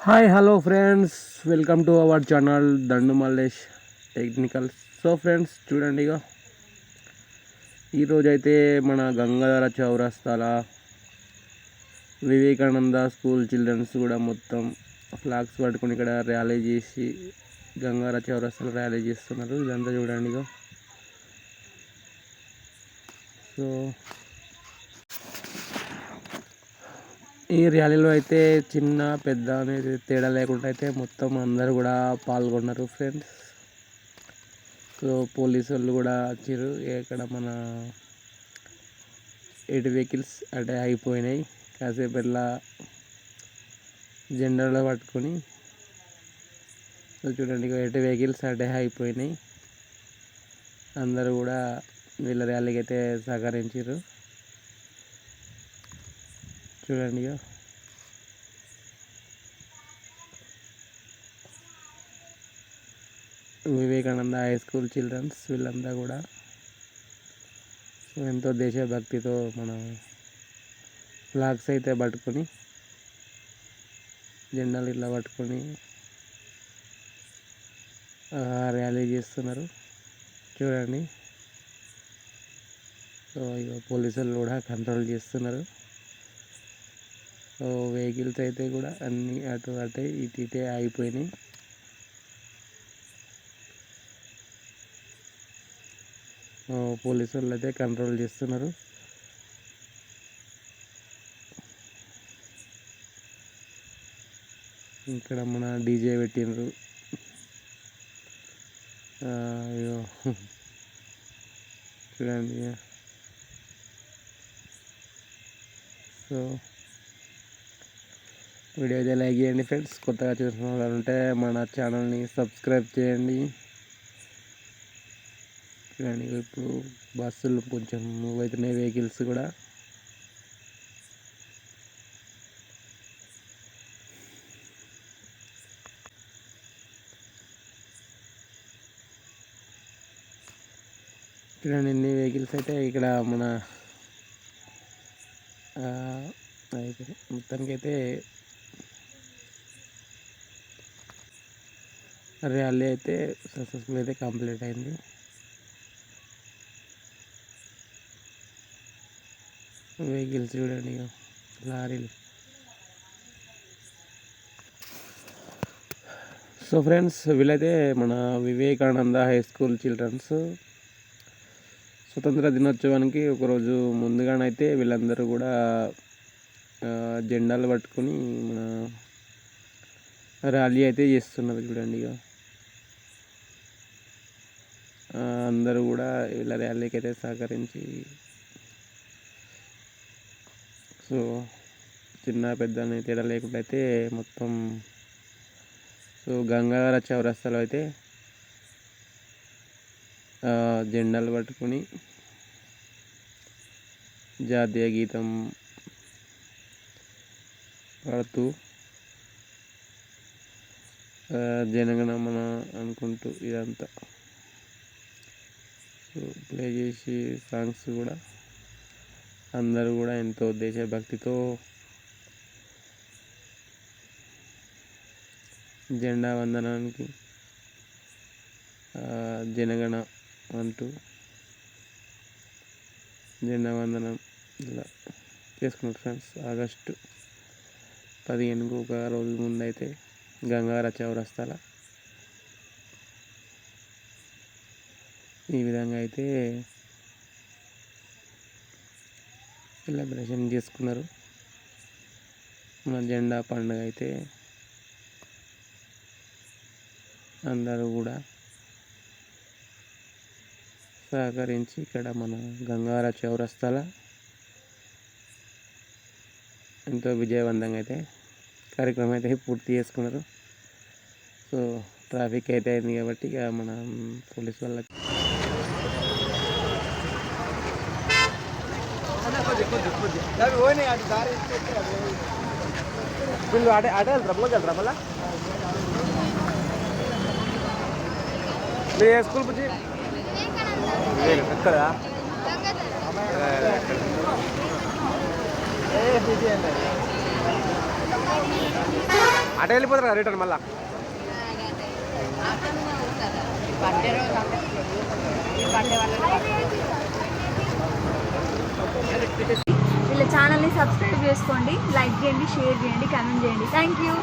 Hi hello friends welcome to our channel Dandu Mallesh technical so friends చూడండి ఇక ఈరోజైతే మన గంగాధర చౌరస్తాల వివేకానంద స్కూల్ చిల్డ్రన్స్ కూడా మొత్తం ఫ్లాగ్స్ పట్టుకొని ఇక్కడ ర్యాలీ చేసి గంగాధర చౌరస్తాలో ర్యాలీ చేస్తున్నారు. ఇదంతా చూడండి ఇక సో ఈ ర్యాలీలో అయితే చిన్న పెద్ద అనేది తేడా లేకుండా అయితే మొత్తం అందరూ కూడా పాల్గొన్నారు ఫ్రెండ్స్ సో పోలీసు వాళ్ళు కూడా వచ్చారు. ఇక్కడ మన ఎయిట్ వెహికల్స్ అంటే అయిపోయినాయి. కాసేపు ఇట్లా జెండాలో పట్టుకొని. సో చూడండి ఎయిట్ వెహికల్స్ అంటే అయిపోయినాయి. అందరూ కూడా వీళ్ళ ర్యాలీకి అయితే సహకరించారు. చూడండి ఇక వివేకానంద హై స్కూల్ చిల్డ్రన్స్ వీళ్ళంతా కూడా. సో ఎంతో దేశభక్తితో మన ఫ్లాగ్స్ అయితే పట్టుకొని జెండాలు ఇట్లా పట్టుకొని ర్యాలీ చేస్తున్నారు. చూడండి. సో ఇక పోలీసులు కూడా కంట్రోల్ చేస్తున్నారు. వెహికల్స్ అయితే కూడా అన్నీ అటు అటే ఇటు ఇటే ఆగిపోయినాయి. పోలీసు వాళ్ళు అయితే కంట్రోల్ చేస్తున్నారు. ఇక్కడ మన డీజే పెట్టిండ్రు. అయ్యో చూడండి. సో వీడియో అయితే లైక్ చేయండి ఫ్రెండ్స్. కొత్తగా చూసిన వాళ్ళు ఉంటే మన ఛానల్ని సబ్స్క్రైబ్ చేయండి. చూడండి ఇప్పుడు బస్సులు కొంచెం మూవ్ అవుతున్నాయి వెహికల్స్ కూడా. చూడండి ఎన్ని వెహికల్స్ అయితే ఇక్కడ మన మొత్తానికైతే ర్యాలీ అయితే సక్సెస్ఫుల్ అయితే కంప్లీట్ అయింది. వెహికల్స్ చూడండి లారీలు. సో ఫ్రెండ్స్ వీళ్ళైతే మన వివేకానంద హై స్కూల్ చిల్డ్రన్స్. స్వతంత్ర దినోత్సవానికి ఒకరోజు ముందుగానైతే వీళ్ళందరూ కూడా జెండాలు పట్టుకొని మన ర్యాలీ అయితే చేస్తున్నారు చూడండి ఇక అందరూ కూడా వీళ్ళ ర్యాలీకి అయితే సహకరించి సో చిన్న పెద్ద తేడా లేకుండా అయితే మొత్తం సో గంగాధర చౌరస్తాలో అయితే జెండాలు పట్టుకొని జాతీయ గీతం పాడుతూ జనగణమన అనుకుంటూ ఇదంతా. ప్లే చేసి సాంగ్స్ కూడా. అందరూ కూడా ఎంతో దేశభక్తితో జెండా వందనానికి జనగణ అంటూ జెండా వందనం ఇలా చేసుకున్నారు ఫ్రెండ్స్. ఆగస్టు పదిహేనుకు ఒక రోజు ముందు అయితే గంగార చౌరస్తాల ఈ విధంగా అయితే సెలబ్రేషన్ చేసుకున్నారు. మన జెండా పండుగ అయితే అందరూ కూడా సహకరించి ఇక్కడ మన గంగార చౌరస్తాల ఎంతో విజయవంతంగా అయితే కార్యక్రమం అయితే పూర్తి చేసుకున్నారు. సో ట్రాఫిక్ అయితే అయింది కాబట్టి ఇక మన పోలీస్ వాళ్ళకి వీళ్ళు అటే అటే వెళ్తారా పోతే వెళ్తారా మళ్ళా మీరు ఏ స్కూల్ బుజ్జి ఎక్కడ ఏ వెళ్ళిపోతారా రిటర్న్ మళ్ళా పండే వాళ్ళ ఛానల్ని సబ్స్క్రైబ్ చేసుకోండి లైక్ చేయండి షేర్ చేయండి కమెంట్ చేయండి. Thank you